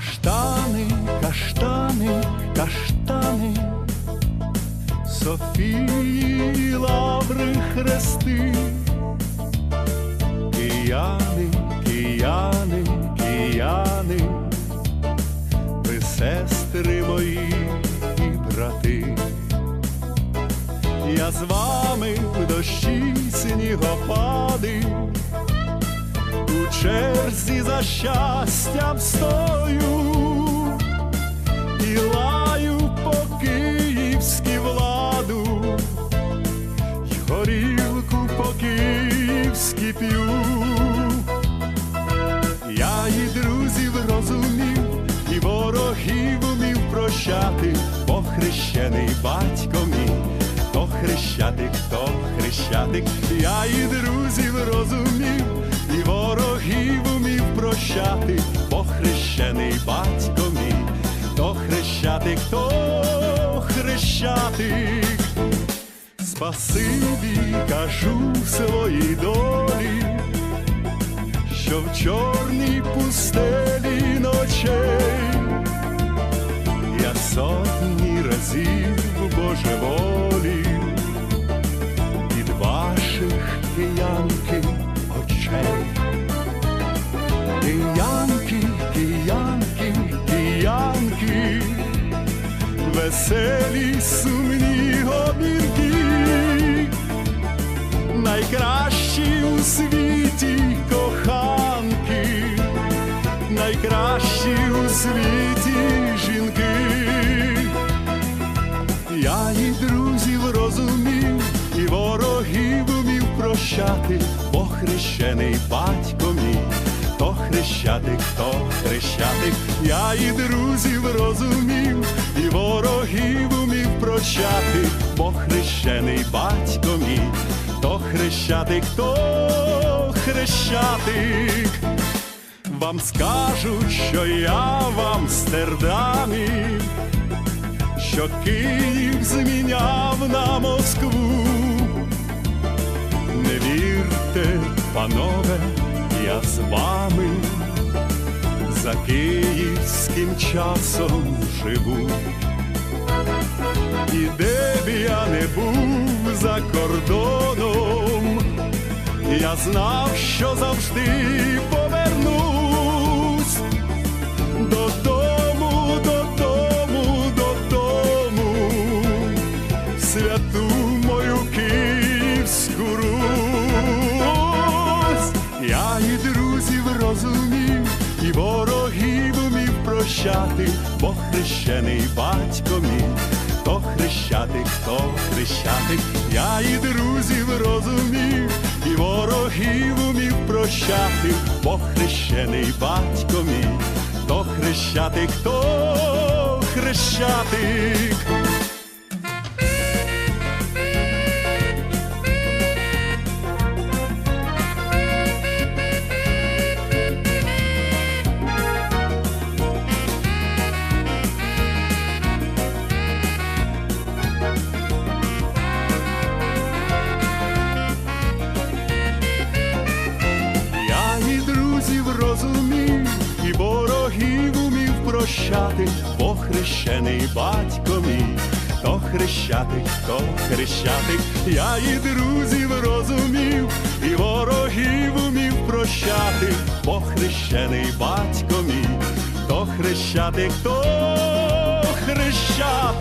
каштани, каштани, каштани, Софії лаври хрести, кияни, кияни, кияни, ви сестри мої і брати, я з вами в дощі снігопади черзі за щастям стою і лаю по київськи владу, й горілку по київськи п'ю. Я і друзів розумів, і ворогів умів прощати, бо хрещений батько мій, то хрещатик, то хрещатик, я і друзів розумів, і ворогів умів прощати, бо хрещений батько мій, то хрещатик, то хрещатик. Спасибі кажу своїй долі, що в чорній пустелі ночей я сотні разів божеволі від Киянки, киянки, киянки, веселі сумні обірки найкращі у світі коханки, найкращі у світі жінки. Я і друзів розумів, і ворогів умів прощати, бо хрещений батько мій, то хрещатик, то хрещатик, я і друзів розумів, і ворогів умів прощати, бо хрещений батько мій, то хрещатик, то хрещатик. Вам скажуть, що я в Амстердамі, що Київ зміняв на Москву. Не вірте, панове, я з вами за київським часом живу. І де б я не був за кордоном, я знав, що завжди ворогів умів прощати, бо хрещений батько мій, то хрещатик, то хрещатик, я і друзів розумів, і ворогів умів прощати, бо хрещений батько мій, то хрещатик, то хрещатик. Прощати, бо хрещений батько мій, то хрещатик, то хрещатик, я і друзів розумів, і ворогів умів прощати, бо хрещений батько мій, то хрещатик, то хрещатик.